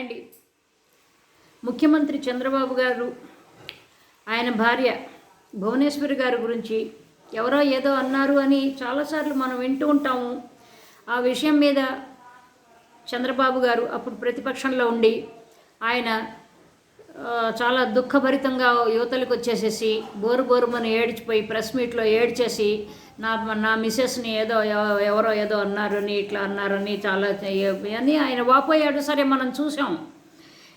అండి ముఖ్యమంత్రి చంద్రబాబు గారు ఆయన భార్య భువనేశ్వరి గారి గురించి ఎవరో ఏదో అన్నారు అని చాలాసార్లు మనం వింటూ ఉంటాము. ఆ విషయం మీద చంద్రబాబు గారు అప్పుడు ప్రతిపక్షంలో ఉండి ఆయన చాలా దుఃఖభరితంగా యువతలకు వచ్చేసేసి బోరు బోరుమని ఏడ్చిపోయి ప్రెస్ మీట్లో ఏడ్చేసి నా నా మిస్సెస్ని ఏదో ఎవ- ఎవరో ఏదో అన్నారని ఇట్లా అన్నారని చాలా అని ఆయన వాపోయాడు. సరే మనం చూసాం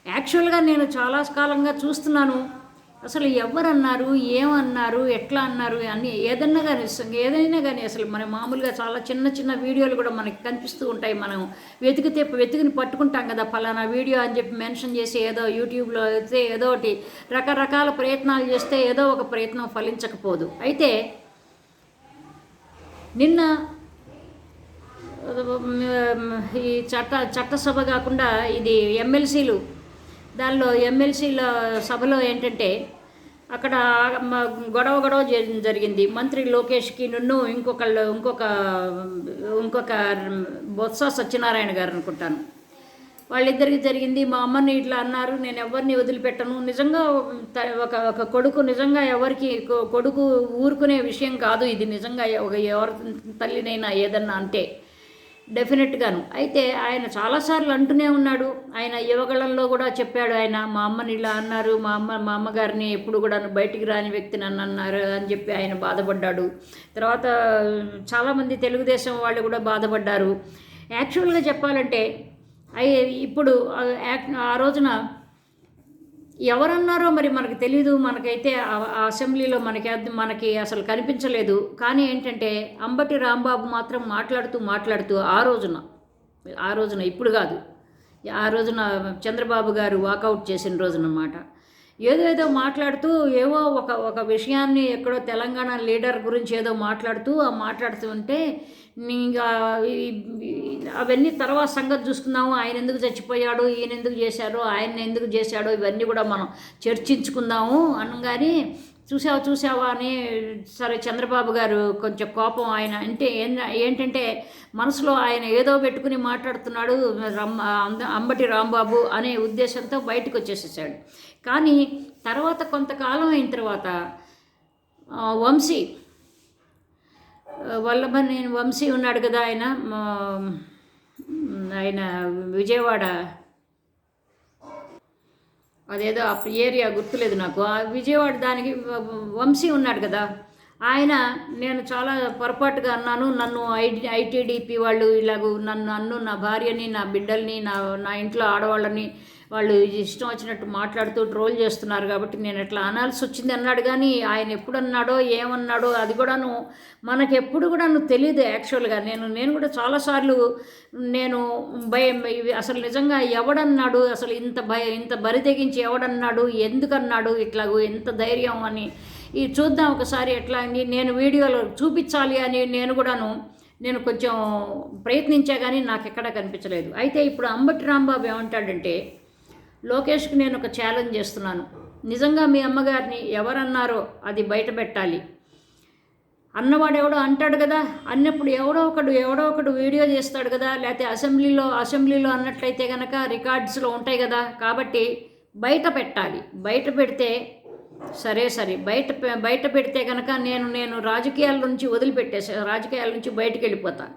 యాక్చువల్గా నేను చాలా కాలంగా చూస్తున్నాను. అసలు ఎవరన్నారు ఏమన్నారు ఎట్లా అన్నారు అన్ని ఏదన్నా కానీ ఏదైనా కానీ అసలు మన మామూలుగా చాలా చిన్న చిన్న వీడియోలు కూడా మనకి కనిపిస్తూ ఉంటాయి. మనం వెతికితే వెతికిని పట్టుకుంటాం కదా ఫలానా వీడియో అని చెప్పి మెన్షన్ చేసి ఏదో యూట్యూబ్లో అయితే ఏదో ఒకటి రకరకాల ప్రయత్నాలు చేస్తే ఏదో ఒక ప్రయత్నం ఫలించకపోదు. అయితే నిన్న ఈ చట్ట చట్టసభ కాకుండా ఇది ఎమ్మెల్సీలు దానిలో ఎమ్మెల్సీల సభలో ఏంటంటే అక్కడ గొడవ గొడవ జరిగింది. మంత్రి లోకేష్కి నన్ను ఇంకొకళ్ళు ఇంకొక ఇంకొక బొత్స సత్యనారాయణ గారు అనుకుంటాను. వాళ్ళిద్దరికి జరిగింది మా అమ్మని ఇట్లా అన్నారు నేను ఎవరిని వదిలిపెట్టను. నిజంగా ఒక ఒక కొడుకు నిజంగా ఎవరికి కొ- కొడుకు ఊరుకునే విషయం కాదు ఇది. నిజంగా ఒక ఎవరి తల్లినైనా ఏదన్నా అంటే డెఫినెట్గాను. అయితే ఆయన చాలాసార్లు అంటూనే ఉన్నాడు. ఆయన యువగళంలో కూడా చెప్పాడు ఆయన మా అమ్మని ఇలా అన్నారు మా అమ్మ మా అమ్మగారిని ఎప్పుడు కూడా బయటికి రాని వ్యక్తి నన్ను అన్నారు అని చెప్పి ఆయన బాధపడ్డాడు. తర్వాత చాలామంది తెలుగుదేశం వాళ్ళు కూడా బాధపడ్డారు. యాక్చువల్గా చెప్పాలంటే అయి ఇప్పుడు ఆ రోజున ఎవరన్నారో మరి మనకు తెలీదు. మనకైతే అసెంబ్లీలో మనకి మనకి అసలు కనిపించలేదు. కానీ ఏంటంటే అంబటి రాంబాబు మాత్రం మాట్లాడుతూ మాట్లాడుతూ ఆ రోజున ఆ రోజున ఇప్పుడు కాదు ఆ రోజున చంద్రబాబు గారు వాకౌట్ చేసిన రోజునమాట. ఏదేదో మాట్లాడుతూ ఏవో ఒక ఒక విషయాన్ని ఎక్కడో తెలంగాణ లీడర్ గురించి ఏదో మాట్లాడుతూ ఆ మాట్లాడుతూ ఉంటే ఇంకా అవన్నీ తర్వాత సంగతి చూసుకుందాము. ఆయన ఎందుకు చచ్చిపోయాడు? ఈయన ఎందుకు చేశారు? ఆయన ఎందుకు చేశాడో? ఇవన్నీ కూడా మనం చర్చించుకుందాము. అనగానే చూసావా చూసావా అని సరే చంద్రబాబు గారు కొంచెం కోపం ఆయన అంటే ఏంటంటే మనసులో ఆయన ఏదో పెట్టుకుని మాట్లాడుతున్నాడు రమ్మ అంద- అంబటి రాంబాబు అనే ఉద్దేశంతో బయటకు వచ్చేసేసాడు. కానీ తర్వాత కొంతకాలం అయిన తర్వాత వంశీ వల్లభని వంశీ ఉన్నాడు కదా ఆయన ఆయన విజయవాడ. అదేదో ఆ ఏరియా గుర్తులేదు నాకు. ఆ విజయవాడ దానికి వంశీ ఉన్నాడు కదా. ఆయన నేను చాలా పొరపాటుగా అన్నాను నన్ను ఐడి ఐటీడీపీ వాళ్ళు ఇలాగ నన్ను నన్ను నా భార్యని నా బిడ్డల్ని నా నా ఇంట్లో ఆడవాళ్ళని వాళ్ళు ఇష్టం వచ్చినట్టు మాట్లాడుతూ ట్రోల్ చేస్తున్నారు కాబట్టి నేను ఎట్లా అనాల్సి వచ్చింది అన్నాడు. కానీ ఆయన ఎప్పుడు అన్నాడో ఏమన్నాడో అది కూడాను మనకు ఎప్పుడు కూడాను తెలియదు యాక్చువల్గా. నేను నేను కూడా చాలాసార్లు నేను భయం అసలు నిజంగా ఎవడన్నాడు అసలు ఇంత భయ ఇంత బరి తెగించి ఎవడన్నాడు ఎందుకన్నాడు ఇట్లాగూ ఎంత ధైర్యం అని ఈ చూద్దాం ఒకసారి ఎట్లా అని నేను వీడియోలో చూపించాలి అని నేను కూడాను నేను కొంచెం ప్రయత్నించా కానీ నాకు ఎక్కడా కనిపించలేదు. అయితే ఇప్పుడు అంబటి రాంబాబు ఏమంటాడంటే లోకేష్కి నేను ఒక ఛాలెంజ్ చేస్తున్నాను. నిజంగా మీ అమ్మగారిని ఎవరన్నారో అది బయట పెట్టాలి. అన్నవాడు ఎవడో అంటాడు కదా అన్నప్పుడు ఎవడో ఒకడు ఎవడో ఒకడు వీడియో చేస్తాడు కదా లేకపోతే అసెంబ్లీలో అసెంబ్లీలో అన్నట్లయితే కనుక రికార్డ్స్లో ఉంటాయి కదా కాబట్టి బయట పెట్టాలి. బయట పెడితే సరే సరే. బయట బయట పెడితే కనుక నేను నేను రాజకీయాల నుంచి వదిలిపెట్టేసా రాజకీయాల నుంచి బయటకు వెళ్ళిపోతాను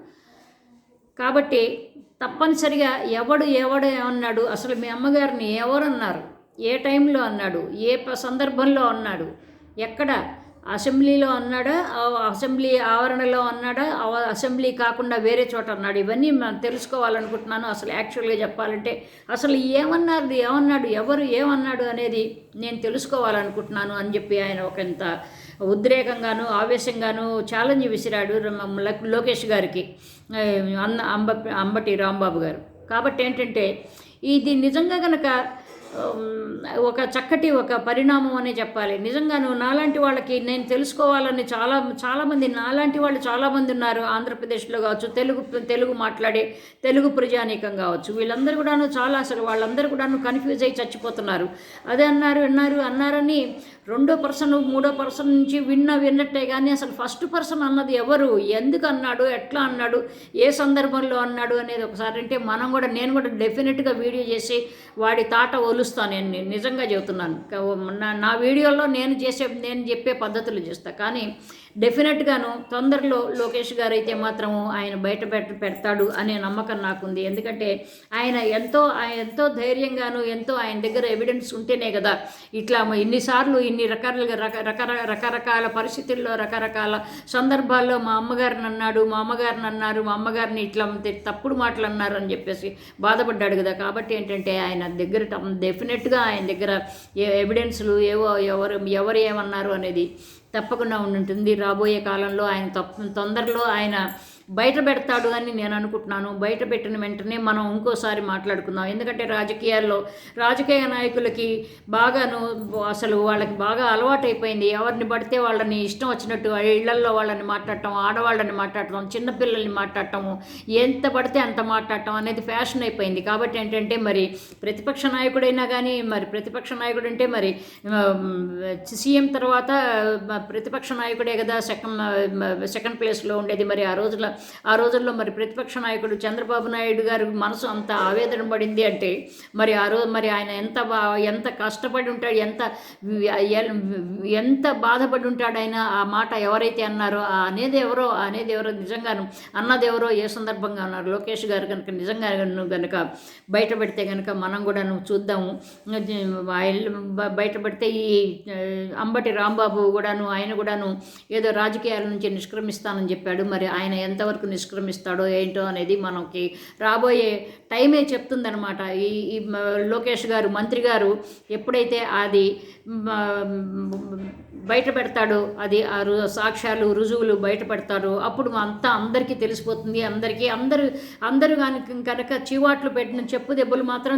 కాబట్టి తప్పనిసరిగా ఎవడు ఎవడు ఏమన్నాడు అసలు మీ అమ్మగారిని ఎవరన్నారు? ఏ టైంలో అన్నాడు? ఏ ప- సందర్భంలో అన్నాడు? ఎక్కడ? అసెంబ్లీలో అన్నాడా అసెంబ్లీ ఆవరణలో అన్నాడా అసెంబ్లీ కాకుండా వేరే చోట అన్నాడు. ఇవన్నీ మనం తెలుసుకోవాలనుకుంటున్నాను. అసలు యాక్చువల్గా చెప్పాలంటే అసలు ఏమన్నారు ఏమన్నాడు ఎవరు ఏమన్నాడు అనేది నేను తెలుసుకోవాలనుకుంటున్నాను అని చెప్పి ఆయన ఒకంత ఉద్రేకంగాను ఆవేశంగాను ఛాలెంజ్ విసిరాడు లోకేష్ గారికి అన్న అంబ అంబటి రాంబాబు గారు. కాబట్టి ఏంటంటే ఇది నిజంగా కనుక ఒక చక్కటి ఒక పరిణామం అనే చెప్పాలి. నిజంగాను నాలాంటి వాళ్ళకి నేను తెలుసుకోవాలని చాలా చాలామంది నాలాంటి వాళ్ళు చాలామంది ఉన్నారు. ఆంధ్రప్రదేశ్లో కావచ్చు తెలుగు తెలుగు మాట్లాడే తెలుగు ప్రజానీకం కావచ్చు. వీళ్ళందరూ కూడాను చాలా అసలు వాళ్ళందరూ కూడాను కన్ఫ్యూజ్ అయ్యి చచ్చిపోతున్నారు. అదే అన్నారు అన్నారు అన్నారని రెండో పర్సన్ మూడో పర్సన్ నుంచి విన్న విన్నట్టే కానీ అసలు ఫస్ట్ పర్సన్ అన్నది ఎవరు? ఎందుకు అన్నాడు? ఎట్లా అన్నాడు? ఏ సందర్భంలో అన్నాడు అనేది ఒకసారి అంటే మనం కూడా నేను కూడా డెఫినెట్గా వీడియో చేసి వాడి తాట ఒలుస్తాను నేను నిజంగా చెబుతున్నాను. నా నా వీడియోలో నేను చేసే నేను చెప్పే పద్ధతులు చేస్తాను కానీ డెఫినెట్గాను తొందరలో లోకేష్ గారు అయితే మాత్రము ఆయన బయట పెట్ట పెడతాడు అనే నమ్మకం నాకుంది. ఎందుకంటే ఆయన ఎంతో ఆయన ఎంతో ధైర్యంగాను ఎంతో ఆయన దగ్గర ఎవిడెన్స్ ఉంటేనే కదా ఇట్లా మ- ఇన్నిసార్లు ఇన్ని రకాలుగా రక రకర రకరకాల పరిస్థితుల్లో రకరకాల సందర్భాల్లో మా అమ్మగారిని అన్నాడు మా అమ్మగారిని అన్నారు మా అమ్మగారిని ఇట్లా తప్పుడు మాటలు అన్నారు అని చెప్పేసి బాధపడ్డాడు కదా. కాబట్టి ఏంటంటే ఆయన దగ్గర డెఫినెట్గా ఆయన దగ్గర ఏ ఎవిడెన్స్లు ఏవో ఎవరు ఎవరు ఏమన్నారు అనేది తప్పకుండా ఉంటుంది రాబోయే కాలంలో ఆయన తొందరలో ఆయన బయట పెడతాడు అని నేను అనుకుంటున్నాను. బయట పెట్టిన వెంటనే మనం ఇంకోసారి మాట్లాడుకుందాం. ఎందుకంటే రాజకీయాల్లో రాజకీయ నాయకులకి బాగాను అసలు వాళ్ళకి బాగా అలవాటైపోయింది. ఎవరిని పడితే వాళ్ళని ఇష్టం వచ్చినట్టు ఇళ్ళల్లో వాళ్ళని మాట్లాడటం ఆడవాళ్ళని మాట్లాడటం చిన్నపిల్లల్ని మాట్లాడటము ఎంత పడితే అంత మాట్లాడటం అనేది ఫ్యాషన్ అయిపోయింది. కాబట్టి ఏంటంటే మరి ప్రతిపక్ష నాయకుడైనా కానీ మరి ప్రతిపక్ష నాయకుడు అంటే మరి సీఎం తర్వాత ప్రతిపక్ష నాయకుడే కదా సెకండ్ సెకండ్ ప్లేస్లో ఉండేది. మరి ఆ రోజుల్లో ఆ రోజుల్లో మరి ప్రతిపక్ష నాయకుడు చంద్రబాబు నాయుడు గారి మనసు అంత ఆవేదన పడింది అంటే మరి ఆ రోజు మరి ఆయన ఎంత బా ఎంత కష్టపడి ఉంటాడు ఎంత ఎంత బాధపడి ఉంటాడు ఆయన ఆ మాట ఎవరైతే అన్నారో ఆ అనేది ఎవరో అనేది ఎవరో నిజంగాను అన్నది ఎవరో ఏ సందర్భంగా అన్నారు లోకేష్ గారు కనుక నిజంగా కనుక బయట పెడితే కనుక మనం కూడా చూద్దాము. ఆయన బయట పెడితే ఈ అంబటి రాంబాబు కూడాను ఆయన కూడాను ఏదో రాజకీయాల నుంచి నిష్క్రమిస్తానని చెప్పాడు. మరి ఆయన ఎంత ఎంతవరకు నిష్క్రమిస్తాడో ఏంటో అనేది మనకి రాబోయే టైమే చెప్తుందనమాట ఈ ఈ లోకేష్ గారు మంత్రి గారు ఎప్పుడైతే అది బయట పెడతాడో అది ఆ రు- సాక్ష్యాలు రుజువులు బయట పెడతాడో అప్పుడు అంతా అందరికీ తెలిసిపోతుంది. అందరికీ అందరూ అందరూ కానీ కనుక చీవాట్లు పెట్టిన చెప్పు దెబ్బలు మాత్రం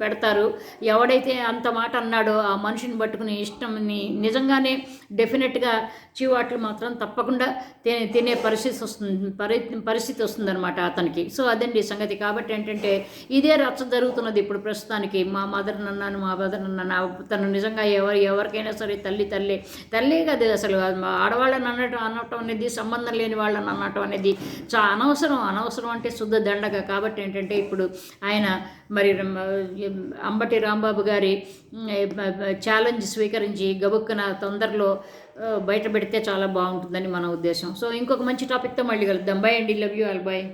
పెడతారు. ఎవడైతే అంత మాట అన్నాడో ఆ మనిషిని పట్టుకుని ఇష్టంని నిజంగానే డెఫినెట్గా చీవాట్లు మాత్రం తప్పకుండా తినే తినే పరిస్థితి వస్తుంది పరి పరిస్థితి వస్తుందన్నమాట అతనికి. సో అదండి సంగతి. కాబట్టి ఏంటంటే ఇదే రచ్చ జరుగుతున్నది ఇప్పుడు ప్రస్తుతానికి. మా మదర్ అన్నాను మా మదర్ నన్నాను తను నిజంగా ఎవరు ఎవరికైనా సరే తల్లి తల్లి. తల్లి కదా అసలు. ఆడవాళ్ళని అనటం అనటం అనేది సంబంధం లేని వాళ్ళని అనటం అనేది చా అనవసరం. అనవసరం అంటే శుద్ధ దండగ కాబట్టి ఏంటంటే ఇప్పుడు ఆయన మరి అంబటి రాంబాబు గారి ఛాలెంజ్ స్వీకరించి గబుక్కున తొందరలో బయట పెడితే చాలా బాగుంటుందని మన ఉద్దేశం. సో ఇంకొక మంచి టాపిక్తో మళ్ళీ కలుద్దాం. బై అండి. Love you all bye